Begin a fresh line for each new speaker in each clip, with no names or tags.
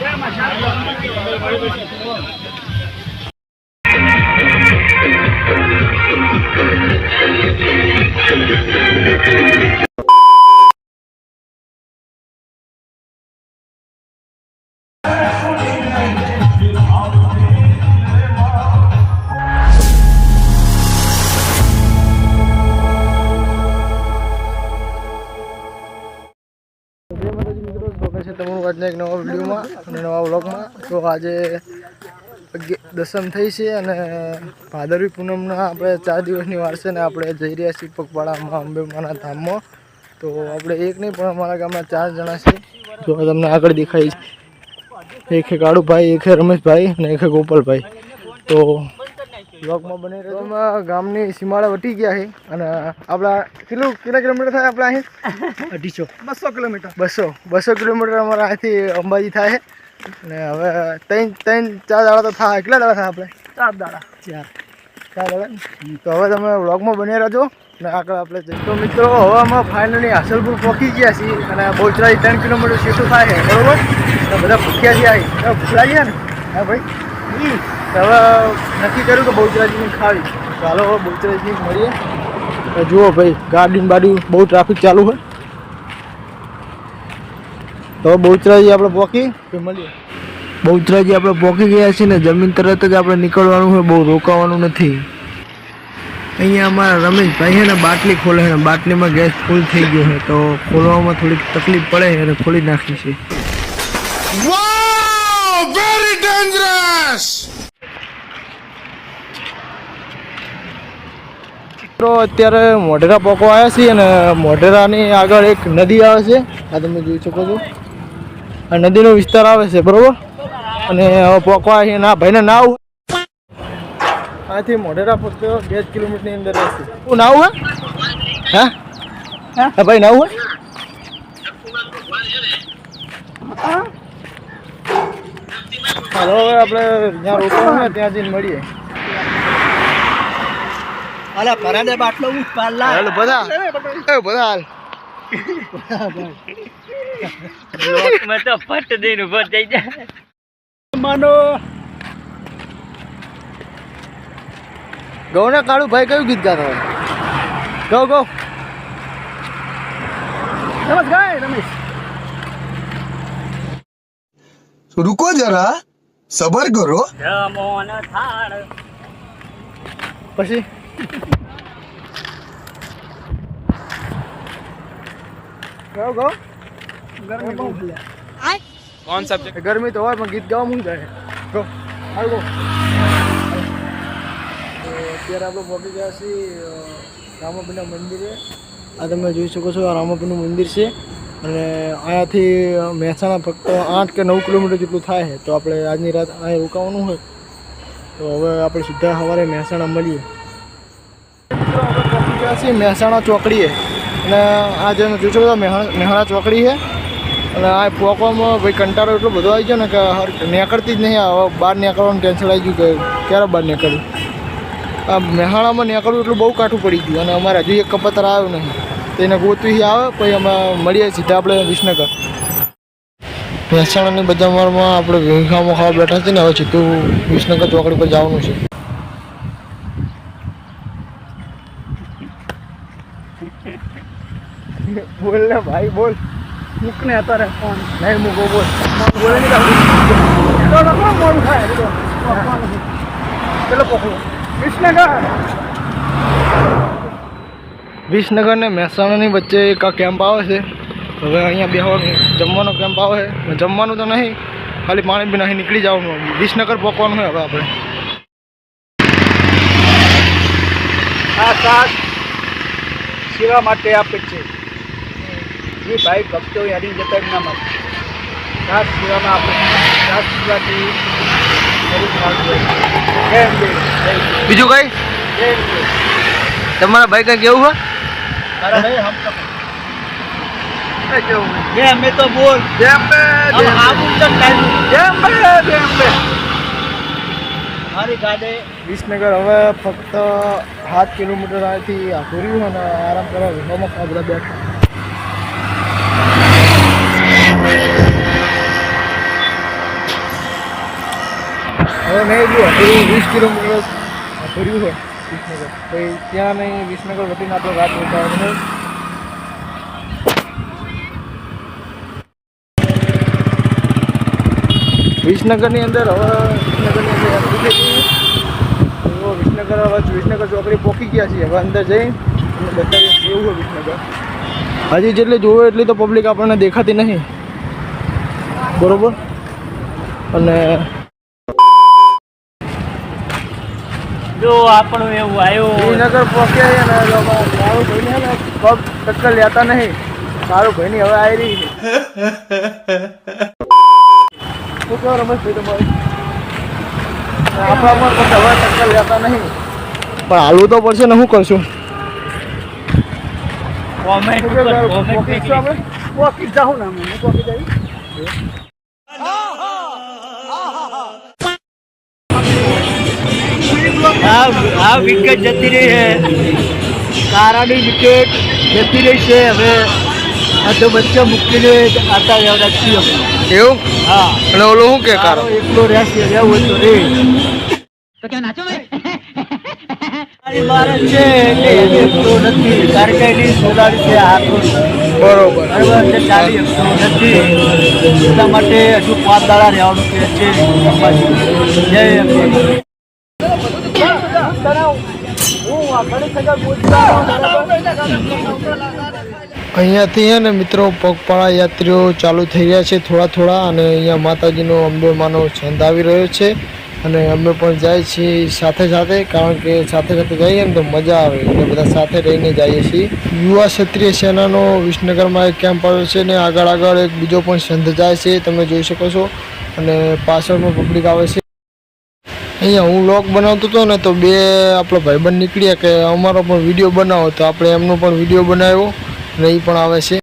Dạ, Thank you. મિત્રો, સ્વાગત છે તમારું આજના એક નવા વિડીયોમાં અને નવા વ્લોગમાં. તો આજે દસમ થઈ છે અને ભાદરવી પૂનમના આપણે ચાર દિવસની વાર છે ને આપણે જઈ રહ્યા છીએ પગપાળામાં, અંબેમાના ધામમાં. તો આપણે એક નહીં, પણ અમારા ગામના ચાર જણા છે જો તમને આગળ દેખાય છે. એક હે કાળુભાઈ, એક હે રમેશભાઈ અને એક હે ગોપાલભાઈ. તો બ્લોગમાં બની રહ્યો ગામની સીમાડા વટી ગયા છે અને આપણા કેટલું કેટલા કિલોમીટર થાય આપણા અહીં? અઢીસો. બસો કિલોમીટર. બસો. બસો કિલોમીટર અમારા અહીંથી અંબાજી થાય છે. અને હવે ત્રણ ત્રણ ચાર દાડા તો થાય કેટલા દાડા થાય આપણે? ચાર દાડા. ચાર. ચાર દાડા? તો હવે તમે વ્લોગમાં બની રહેજો. ને આગળ આપણે જઈએ. તો મિત્રો હવે અમે ફાઇનલી હાસલપુર પહોંચી ગયા છીએ. અને બહુચરાજી ત્રણ કિલોમીટર સીટું થાય છે. બરોબર? બધા ભૂખ્યા છીએ આવી ભૂખ્યા ભૂલા ને? હા ભાઈ? હવે નક્કી કર્યું કે બહુચરાજીની ખાવી. તો હાલો હવે બહુચરાજી મળીએ. તો જુઓ ભાઈ ગાડી બાજુ બહુ ટ્રાફિક ચાલુ હોય. તો બહુચરાજી આપણે પહોંચી કે મળીએ. બહુચરાજી આપણે પહોંચી ગયા છીએ ને જમીન તરત જ આપણે નીકળવાનું હોય બહુ રોકાવાનું નથી. અહીંયા અમારા રમેશભાઈ છે ને બાટલી ખોલે છે બાટલીમાં ગેસ ફૂલ થઈ ગયો છે. તો ખોલવામાં થોડીક તકલીફ પડે અને ખોલી નાખી છે.
Wow! Very
મિત્રો અત્યારે મોઢેરા પોકો આવ્યા છીએ અને મોઢેરાની આગળ એક નદી આવે છે. આ તમે જોઈ શકો છો. આ નદીનો વિસ્તાર આવે છે બરોબર? અને પોકો આવ્યા છે ના ભાઈને નાવ આથી મોઢેરા ફક્ત બે જ કિલોમીટરની અંદર રહેશે. શું નાવ હે? હા? હા. ભાઈ નાવ હે? હાલો હવે આપણે જ્યાં રોકવાનું હોય ત્યાં જઈને મળીએ.
અલા પરાને બાટલો ઉઠ લા
હાલ બધા. એ બધા હાલ.
લોક તો ફટ દેન ઊભો થઈ જાય. માનો.
ગૌના કાળુ ભાઈ કયું ગીત ગાતો ગો ગો. રમેશ ગાય રમેશ.
રૂકો જરા
સબર કરો.
પછી? Go go. ગરમી બહુ કોણ સબ્જેક્ટ ગરમી તો હોય પણ ગીત ગાવા મૂકી જાય. ગો. હાલ ગો. તો અત્યારે આપણે પહોંચી ગયા છીએ રામાપીના મંદિરે. આ તમે જોઈ શકો છો આ રામાપીનું મંદિર છે. અને અહીંયાથી મહેસાણા ફક્ત આઠ કે નવ કિલોમીટર જેટલું થાય છે. તો આપણે આજની રાત અહીં રોકાવાનું હોય. તો હવે આપણે સીધા સવારે મહેસાણા મળીએ. છીએ મહેસાણા ચોકડીએ. અને આ જે જોઈ શકો છો, મહેણા ચોકડી છે. અને આ પોકવામાં ભાઈ કંટાળો એટલો બધો આવી ગયો ને કે નીકળતી જ નહીં. હવે બહાર નીકળવાનું કેન્સલ આવી ગયું કે ક્યારે બહાર નીકળ્યું આ મહેણામાં નીકળવું એટલું બહુ કાઠું પડી ગયું. અને અમારે હજુ એક કપતર આવ્યો નહીં. તેને ગોતવી આવે, પછી અમે મળીએ સીધા આપણે વિસનગર. મહેસાણાની બજારમાં આપણે વિંખામાં ખાવા બેઠા છીએ ને, હવે સીધું વિસનગર ચોકડી પર જવાનું છે. બોલ ને ભાઈ બોલ મૂક ને અત્યારે ફોન નહીં મૂકો બોલ બોલે નહીં તો લખો મોડું થાય પેલો પકડો વિસનગર વિસનગર ને મહેસાણાની વચ્ચે એક આ કેમ્પ આવે છે હવે અહીંયા બેહવાનું જમવાનો કેમ્પ આવે છે જમવાનું તો નહીં ખાલી પાણી પીને અહીં નીકળી જવાનું વિસનગર પકવાનું હોય હવે આપણે
આ સાથ સેવા માટે આપે છે જે ભાઈ ભક્તો યાદી જતા એમના માટે સાથ સેવામાં આપે છે સાથ સેવાથી શરીર સારું રહે છે. જય અંબે, જય અંબે,
બીજું કઈ
જય અંબે.
તમારા ભાઈ કઈ કેવું છે
તારા ભાઈ હમ તો જય અંબે તો બોલ
જેમ બે
આમ આવું તો ટાઈમ
જેમ બે જેમ બે
મારી ગાડી
વિસનગર હવે ફક્ત સાત કિલોમીટર અહીંથી આખું રહ્યું અને આરામ કરવા વિભાગમાં આ બધા બેઠા હવે મેં જો અઘરું વીસ કિલોમીટર ભર્યું છે વિસનગર. પછી ત્યાં મેં વિસનગર વટીને આપણે વાત કરતા હોય વિસનગરની અંદર હવે વિસનગરની અંદર તો વિસનગર હવે વિસનગર ચોકડી પહોંચી ગયા છીએ. હવે અંદર જઈ અને બતાવીએ કેવું હોય વિસનગર. હજી જેટલી જોવે એટલી તો પબ્લિક આપણને દેખાતી નહીં બરોબર? અને
જો આપણું એવું આવ્યું
શ્રીનગર પહોંચ્યા છે ને મારું ભાઈને ને પગ ટક્કર લેતા નહીં. સારું ભાઈની હવે આવી રહી છે. શું કહો રમેશભાઈ તમારું? આપણા પણ પછી હવે ટક્કર લેતા નહીં. પણ હાલવું તો પડશે ને શું કરશું
comment
comment
comment
comment
comment
comment comment comment comment comment જાઉં
આ આ વિકેટ જતી રહી છે કારાની વિકેટ જતી રહી છે હવે આ તો બચ્ચા મૂકીને આતા રહેવાના છીએ
એવું?
હા
અને ઓલો શું કે
કારો? એકલો રહેશે રહેવું તો રે। મારી મારે છે એટલે એને એકલો નથી કારણ કે એની સોલારી છે હાથો
બરોબર.
બરાબર એટલે ચાલી નથી. એટલા માટે હજુ પાંચ દાડા રહેવાનું છે. જય.
અહીંયાથી હે ને મિત્રો, પગપાળા યાત્રીઓ ચાલુ થઈ રહ્યા છે થોડા થોડા અને અહીંયા માતાજીનો અંબે માનો છંદ આવી રહ્યો છે અને અમે પણ જાય છીએ સાથે સાથે, કારણ કે સાથે સાથે જઈએ ને તો મજા આવે, એટલે બધા સાથે રહીને જઈએ છીએ. યુવા ક્ષત્રિય સેનાનો વિસનગરમાં એક કેમ્પ આવ્યો છે ને આગળ આગળ એક બીજો પણ છંદ જાય છે, તમે જોઈ શકો છો. અને પાછળમાં પબ્લિક આવે છે. અહીંયા હું લોક બનાવતો હતો ને તો બે આપણો ભાઈબંધ નીકળ્યા કે અમારો પણ વીડિયો બનાવો. તો આપણે એમનો પણ વીડિયો બનાવ્યો અને એ પણ આવે છે.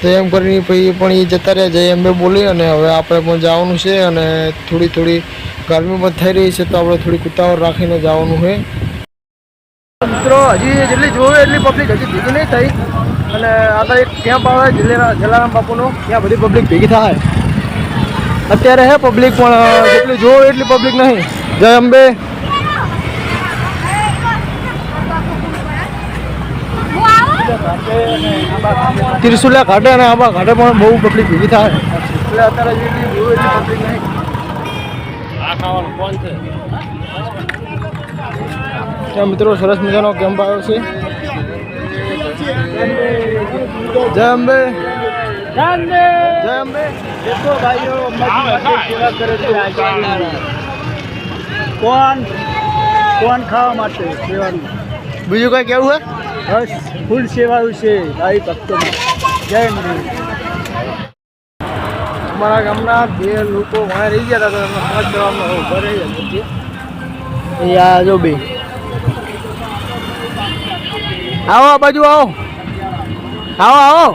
તો એમ કરીને પછી પણ એ જતા રહ્યા. જય એમ બે બોલી અને હવે આપણે પણ જવાનું છે અને થોડી થોડી ગરમી પણ થઈ રહી છે તો આપણે થોડી ઉતાવળ રાખીને જવાનું છે. મિત્રો, હજી જેટલી જોવે એટલી પબ્લિક હજી ભેગી નહીં થઈ. અને આગળ એક કેમ્પ આવે જલારામ બાપુનો. ત્યાં બધી પબ્લિક ભેગી થાય. અત્યારે હે પબ્લિક પણ જેટલી જુઓ એટલી પબ્લિક નહીં. જય અંબે. ત્રિશુલા ઘાટે અને આંબા ઘાટે પણ બહુ પબ્લિક ભેગી થાય. એટલે અત્યારે જેટલી જોવે એટલી પબ્લિક નહીં. ત્યાં મિત્રો સરસ મજાનો કેમ્પ આવ્યો છે. જય અંબે. જય અંબે.
દેખો ભાઈઓ સેવા કરે છે કોણ? કોણ ખાવા માટે સેવાનું?
બીજું કઈ કેવું હોય
બસ ફૂલ સેવા છે ભાઈ ભક્તો જય
અમારા ગામના બે લોકો વાય રહી ગયા હતા એમને પાંચ જવામાં ઊભા રહી ગયા એ જો બે. આવો આ બાજુ આવો. આવો આવો.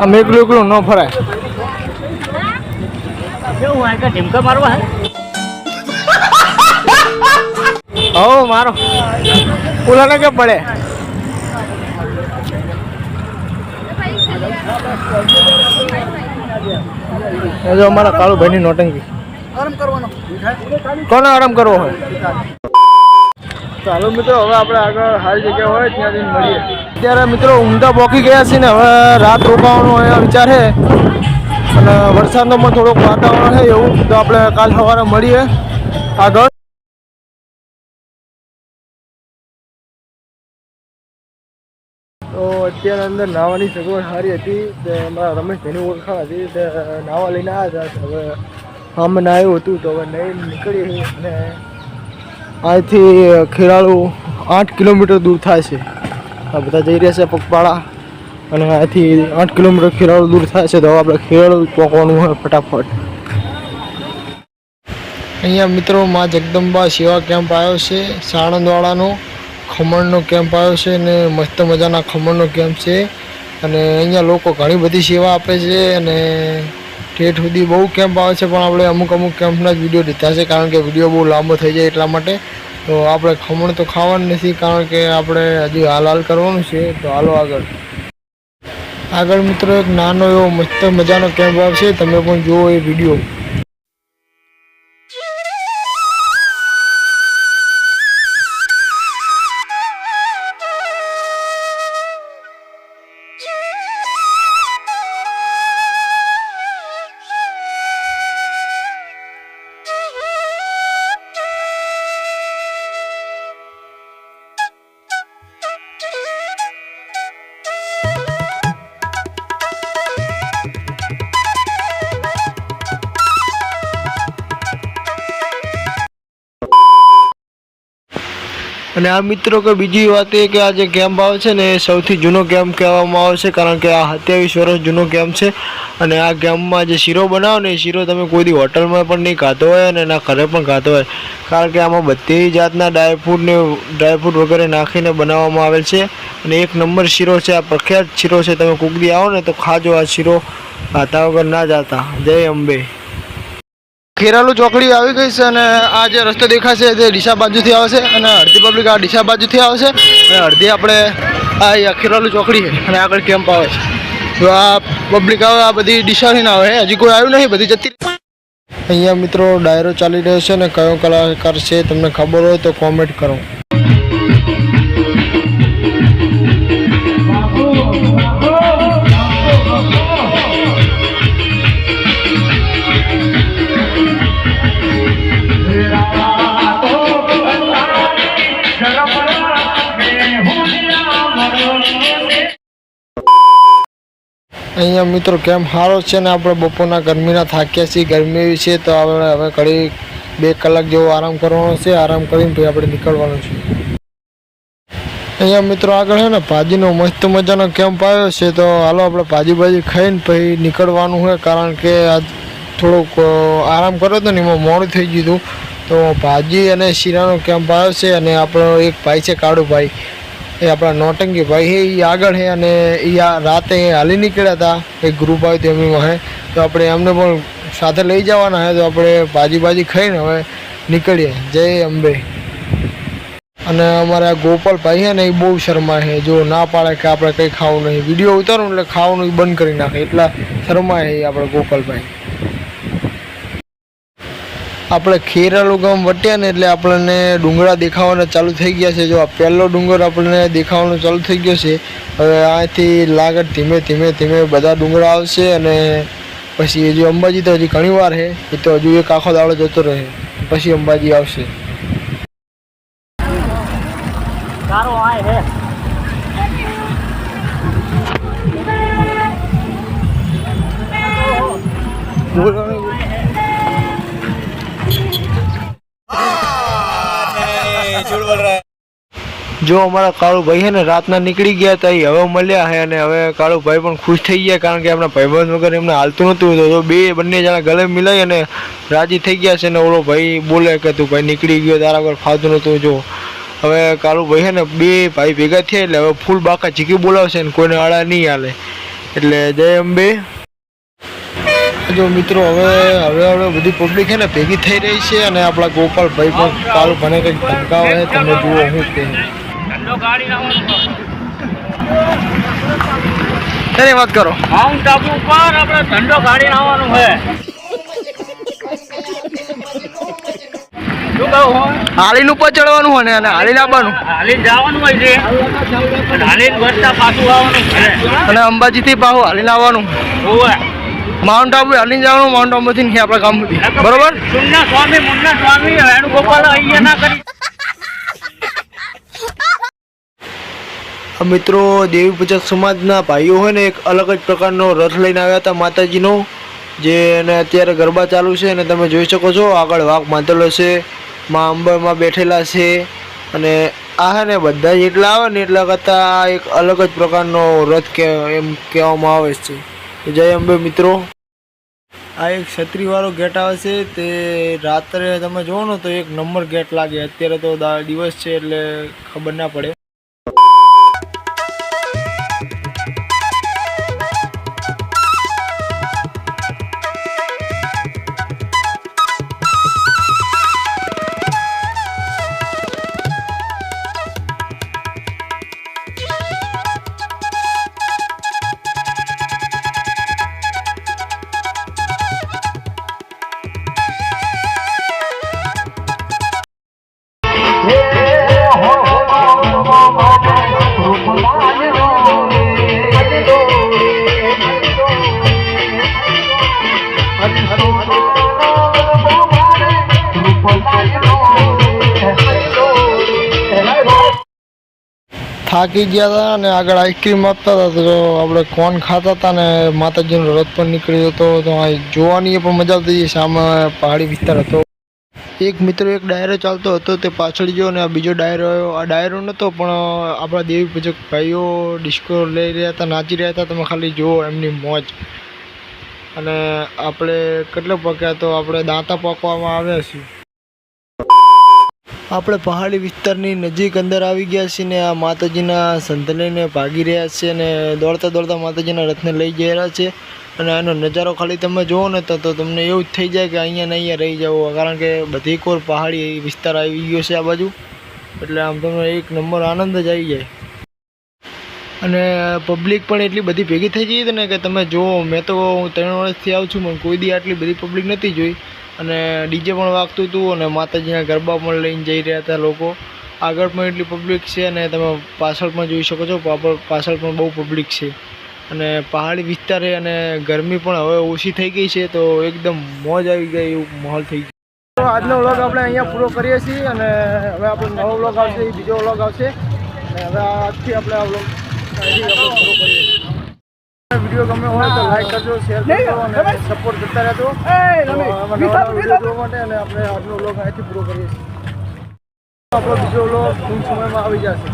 આમ એકલું એકલું ન ફરાય.
કેવું કે ઢીમકા મારવા હે?
મારો. ઓલાને કે પડે? એ જો અમારા કાળુભાઈની નોટંકી.
આરામ કરવાનો.
કોને આરામ કરવો હોય? ચાલો મિત્રો હવે આપણે આગળ સારી જગ્યા હોય ત્યાં મળીએ. અત્યારે મિત્રો ઊંધા પોકી ગયા છે ને હવે રાત રોકાવાનો અહીંયા વિચાર છે. અને વરસાદનો પણ થોડોક વાતાવરણ છે એવું તો આપણે કાલ સવારે મળીએ. આગળ. તો અત્યારે અંદર નાહવાની સગવડ સારી હતી તે અમારા રમેશભાઈની ઓળખાણ હતી તે નાહવા લઈને આવ્યા હતા હવે અમે નાહ્યું હતું તો હવે નહીં નીકળી અને અહીંથી ખેરાળુ આઠ કિલોમીટર દૂર થાય છે. આ બધા જઈ રહ્યા છે પગપાળા. અને અહીંથી આઠ કિલોમીટર ખેરાળુ દૂર થાય છે તો આપણે ખેરાળુ પહોંચવાનું હોય ફટાફટ. અહીંયા મિત્રો, માં જગદંબા સેવા કેમ્પ આવ્યો છે સાણંદવાળાનો ખમણનો કેમ્પ આવ્યો છે અને મસ્ત મજાના ખમણનો કેમ્પ છે. અને અહીંયા લોકો ઘણી બધી સેવા આપે છે અને ઠેઠ સુધી બહુ કેમ્પ આવે છે, પણ આપણે અમુક અમુક કેમ્પના જ વીડિયો લીધા છે, કારણ કે વીડિયો બહુ લાંબો થઈ જાય એટલા માટે. તો આપણે ખમણ તો ખાવાનું નથી, કારણ કે આપણે હજી હાલ હાલ કરવાનું છે, તો હાલો આગળ. આગળ મિત્રો એક નાનો એવો મસ્ત મજાનો કેમ્પ આવશે, તમે પણ જુઓ એ વીડિયો અને આ મિત્રો કે બીજી વાત એ કે આ જે કેમ્પ આવે છે ને એ સૌથી જૂનો કેમ્પ કહેવામાં આવે છે, કારણ કે આ સત્યાવીસ વર્ષ જૂનો કેમ્પ છે. અને આ કેમ્પમાં જે શીરો બનાવો ને એ શીરો તમે કોઈ દી હોટલમાં પણ નહીં ખાતો હોય અને એના ઘરે પણ ખાતો હોય. કારણ કે આમાં બધી જાતના ડ્રાયફ્રૂટને ડ્રાયફ્રૂટ વગેરે નાખીને બનાવવામાં આવેલ છે. અને એક નંબર શીરો છે, આ પ્રખ્યાત શીરો છે. તમે કોક દી આવો ને તો ખાજો આ શીરો. ખાતા વગર ના જાતા. જય અંબે. ખેરાલુ ચોકડી આવી ગઈ છે અને આ જે રસ્તો દેખાશે તે ડીસા બાજુથી આવશે અને અડધી પબ્લિક આ ડીસા બાજુથી આવશે અને અડધી આપણે આ ખેરાલુ ચોકડી છે અને આગળ કેમ્પ આવે છે. તો આ પબ્લિક આવે, આ બધી ડીસાથી ના આવે હજી કોઈ આવ્યું નહીં, બધી જતી અહીંયા મિત્રો ડાયરો ચાલી રહ્યો છે અને કયો કલાકાર છે તમને ખબર હોય તો કોમેન્ટ કરો. અહીંયા મિત્રો કેમ સારો છે ને? આપણે બપોરના ગરમીના થાક્યા છીએ, ગરમી એવી છે, તો આપણે હવે ઘડી બે કલાક જેવો આરામ કરવાનો છે. આરામ કરીને પછી આપણે નીકળવાનું છે. અહીંયા મિત્રો આગળ છે ને, ભાજીનો મસ્ત મજાનો કેમ્પ આવ્યો છે, તો હાલો આપણે ભાજી ભાજી ખાઈને પછી નીકળવાનું હોય કારણ કે આજ થોડુંક આરામ કર્યો હતો ને, એમાં મોડું થઈ ગયું હતું. તો ભાજી અને શીરાનો કેમ્પ આવ્યો છે અને આપણો એક ભાઈ છે કાળુભાઈ. એ આપણા નોટંકી ભાઈ એ આગળ છે અને એ રાતે હાલી નીકળ્યા હતા, એક ગ્રુપ આવ્યું તેમની વાહે. તો આપણે એમને પણ સાથે લઈ જવાના છે તો આપણે ભાજી ભાજી ખાઈને હવે નીકળીએ. જય અંબે. અને અમારા ગોપાલભાઈ છે ને એ બહુ શરમાય છે જો ના પાડે કે આપણે કંઈ ખાવું નહીં. વીડિયો ઉતારું એટલે ખાવાનું બંધ કરી નાખે. એટલા શરમાય છે એ આપણા ગોપાલભાઈ આપણે ખેરાલુ ગામ વટ્યા ને એટલે આપણને ડુંગરા દેખાવાના ચાલુ થઈ ગયા છે. જો આ પહેલો ડુંગર આપણને દેખાવાનો ચાલુ થઈ ગયો છે. હવે અહીંથી લાગત ધીમે ધીમે ધીમે બધા ડુંગરા આવશે અને પછી હજી અંબાજી તો હજી ઘણી વાર છે. એ તો હજુ એક આખો દાડો જતો રહે. પછી અંબાજી આવશે.
આય હે.
જો અમારા કાળુભાઈ છે ને રાતના નીકળી ગયા હતા, એ હવે મળ્યા છે અને હવે કાળુભાઈ પણ ખુશ થઈ ગયા કારણ કે એમના ભાઈબંધ વગર એમને હાલતું નહોતું. તો બે બંને જણા ગળે મિલાઈ અને રાજી થઈ ગયા છે ને ઓલો ભાઈ બોલે કે તું ભાઈ નીકળી ગયો, તારા વગર ફાવતું નહોતું. જો હવે કાળુભાઈ છે ને બે ભાઈ ભેગા થયા એટલે હવે ફૂલ બાકા ચીકી બોલાવશે ને કોઈને આળા નહીં હાલે. એટલે જય અંબે. જો મિત્રો, હવે હવે હવે બધી પબ્લિક છે ને ભેગી થઈ રહી છે અને આપણા ગોપાલભાઈ પણ કાળું ભણે કંઈક ધમકાવે તમે જુઓ હું કે એની વાત કરો.
માઉન્ટ આબુ ઉપર આપણે ઠંડો ગાડી છે.
હાલીન ઉપર ચડવાનું હોય ને અને હાલીને આવવાનું.
હાલી જવાનું હોય છે. અને હાલીને વળતા પાછું આવવાનું છે.
અને અંબાજીથી પાછું હાલીને આવવાનું. માઉન્ટ આબુ હાલીન જવાનું માઉન્ટ આબુ થી આપડે ગામ સુધી. બરોબર?
સુમના સ્વામી મુન્ના સ્વામી વેણુગોપાલ અહીંયા ના કરી
આ મિત્રો દેવી પૂજક સમાજના ભાઈઓ હોય ને એક અલગ જ પ્રકારનો રથ લઈને આવ્યા હતા માતાજીનો, જે અને અત્યારે ગરબા ચાલુ છે અને તમે જોઈ શકો છો, આગળ વાઘ બાંધેલો છે, માં અંબામાં બેઠેલા છે અને આ હે ને બધા જેટલા આવે ને એટલા કરતાં આ એક અલગ જ પ્રકારનો રથ કે એમ કહેવામાં આવે છે. જય અંબે મિત્રો. આ એક છત્રીવાળો ગેટ આવે છે, તે રાત્રે તમે જુઓ ને તો એક નંબર ગેટ લાગે. અત્યારે તો દિવસ છે એટલે ખબર ના પડે. થાકી ગયા હતા અને આગળ આઈસ્ક્રીમ આપતા હતા તો આપણે કોન ખાતા હતા ને માતાજીનો રથ પણ નીકળ્યો હતો, તો આ જોવાની પણ મજા આવતી હતી, સામે પહાડી વિસ્તાર હતો. એક મિત્ર એક ડાયરો ચાલતો હતો, તે પાછળ ગયો અને આ બીજો ડાયરો આવ્યો. આ ડાયરો નહોતો પણ આપણા દેવી પૂજક ભાઈઓ ડિસ્કો લઈ રહ્યા હતા, નાચી રહ્યા હતા, તમે ખાલી જુઓ એમની મોજ. અને આપણે કેટલો પક્યા તો આપણે દાંતા પાકવામાં આવ્યા છીએ. આપણે પહાડી વિસ્તારની નજીક અંદર આવી ગયા છીએ ને આ માતાજીના સંતલીને ભાગી રહ્યા છે અને દોડતા દોડતા માતાજીના રથને લઈ જઈ રહ્યા છે અને આનો નજારો ખાલી તમે જુઓ ને તો તમને એવું જ થઈ જાય કે અહીંયા ને અહીંયા રહી જાવ કારણ કે બધી કોર પહાડી વિસ્તાર આવી ગયો છે આ બાજુ. એટલે આમ તમને એક નંબર આનંદ જ આવી જાય. અને પબ્લિક પણ એટલી બધી ભેગી થઈ ગઈ હતી ને કે તમે જુઓ, મેં તો હું ત્રણ વર્ષથી આવું છું, પણ કોઈ દી આટલી બધી પબ્લિક નથી જોઈ. અને ડીજે પણ વાગતું હતું અને માતાજીના ગરબા પણ લઈને જઈ રહ્યા હતા લોકો. આગળ પણ એટલી પબ્લિક છે અને તમે પાછળ પણ જોઈ શકો છો પાછળ પણ બહુ પબ્લિક છે. અને પહાડી વિસ્તારે અને ગરમી પણ હવે ઓછી થઈ ગઈ છે, તો એકદમ મોજ આવી ગઈ એવું માહોલ થઈ ગયો. આજનો વ્લોગ આપણે અહીંયા પૂરો કરીએ છીએ અને હવે આપણો નવો વ્લોગ આવશે, બીજો વ્લોગ આવશે. અને હવે આજથી આપણે આ વ્લોગ પૂરો કરીએ વીડિયો ગમે હોય તો લાઈક કરજો શેર કરજો અને સપોર્ટ કરતા રહેજો. નવા નવા વીડિયો જોવા માટે અને આપણે આજનો વ્લોગ અહીંથી પૂરો કરીએ છીએ. આપણો બીજો વ્લોગ ટૂંક સમયમાં આવી જશે.